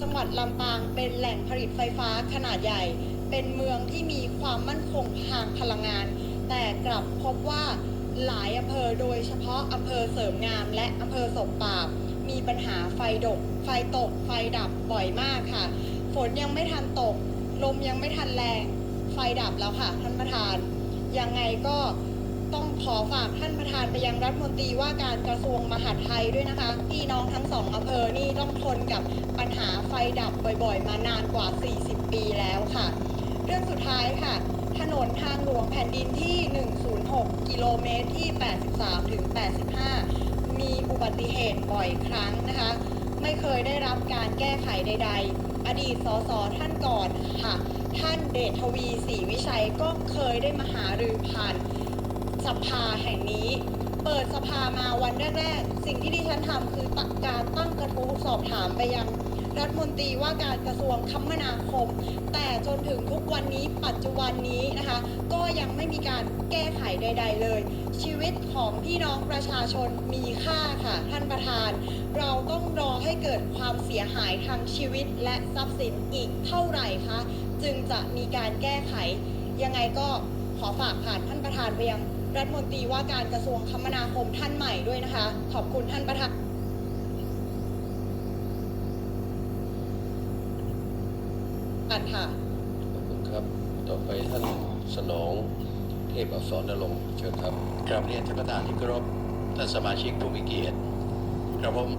จังหวัดลำปางเป็นแหล่งผลิตไฟฟ้าขนาดใหญ่ เป็นเมืองที่มีความมั่นคงทางพลังงาน แต่กลับพบว่าหลายอำเภอโดยเฉพาะอำเภอเสริมงามและอำเภอศพปราบ มีปัญหาไฟดก ไฟตก ไฟดับบ่อยมากค่ะ ฝนยังไม่ทันตก ลมยังไม่ทันแรง ไฟดับแล้วค่ะท่านประธาน ยังไงก็ ต้องขอฝากท่านประธานไปยังรัฐมนตรีว่าการกระทรวงมหาดไทยด้วยนะคะ พี่น้องทั้งสองอำเภอนี่ต้องทนกับปัญหาไฟดับบ่อยๆ มานานกว่า 40 ปีแล้วค่ะ เรื่องสุดท้ายค่ะ ถนนทางหลวงแผ่นดินที่ 106 กิโลเมตรที่ 83 ถึง 85 มีอุบัติเหตุบ่อยครั้งนะคะ ไม่เคยได้รับการแก้ไขใด ๆ อดีตสสท่านก่อนค่ะ ท่านเดชทวีศรีวิชัยก็เคยได้มาหารือผ่าน สภาแห่งนี้ เปิดสภามาวันแรกๆ สิ่งที่ดิฉันทำคือตักการตั้งกระทู้สอบถามไปยังรัฐมนตรีว่าการกระทรวงคมนาคม แต่จนถึงทุกวันนี้ปัจจุบันนี้นะคะ ก็ยังไม่มีการแก้ไขใด ๆ เลย ชีวิตของพี่น้องประชาชนมีค่าค่ะ ท่านประธาน เราต้องรอให้เกิดความเสียหายทางชีวิตและทรัพย์สินอีกเท่าไหร่คะจึงจะมีการแก้ไขยังไงก็ ขอฝากผ่านท่านประธานไปยังรัฐมนตรีว่าการกระทรวงคมนาคมท่านใหม่ด้วยนะคะ ขอบคุณท่านประธานกันค่ะขอบคุณครับต่อไปท่านสนองเทพอักษรนรงค์เชิญครับกราบเรียนท่านประธานที่เคารพท่านสมาชิกผู้มีเกียรติกระผม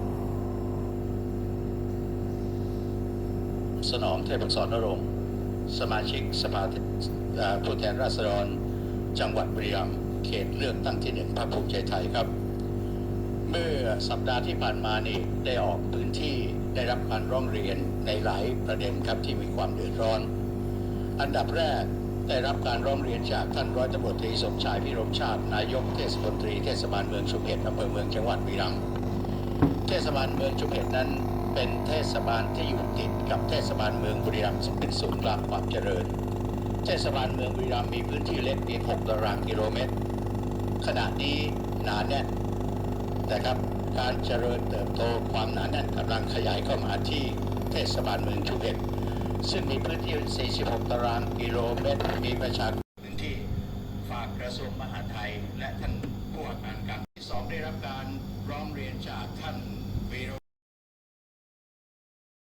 สนองเทพอักษรนรงค์ สมาชิกสภาผู้แทนราษฎร จังหวัดบุรีรัมย์เขตเลือกตั้งที่หนึ่งพรรคภูมิใจไทยครับ เมื่อสัปดาห์ที่ผ่านมานี่ได้ออกพื้นที่ได้รับการร้องเรียนในหลายประเด็นครับที่มีความเดือดร้อน อันดับแรกได้รับการร้องเรียนจากท่านร้อยตำรวจตรีสมชายพิรมชาติ นายกเทศมนตรีเทศบาลเมืองชุมเห็ดอำเภอเมืองจังหวัดบุรีรัมย์เทศบาลเมืองชุมเห็ดนั้น เป็นเทศบาลที่อยู่ติดกับเทศบาลเมืองบุรีรัมย์ซึ่งเป็นศูนย์กลางความเจริญ เทศบาลเมืองบุรีรัมย์มีพื้นที่เล็กเพียง6ตารางกิโลเมตร ขณะนี้หนาแน่นนะครับการเจริญเติบโตความหนาแน่นกำลังขยายเข้ามาที่เทศบาลเมืองชุมเห็ดซึ่งมีพื้นที่ 46 ตารางกิโลเมตร มีประชากรพื้นที่ฝากกระทรวงมหาดไทยและท่าน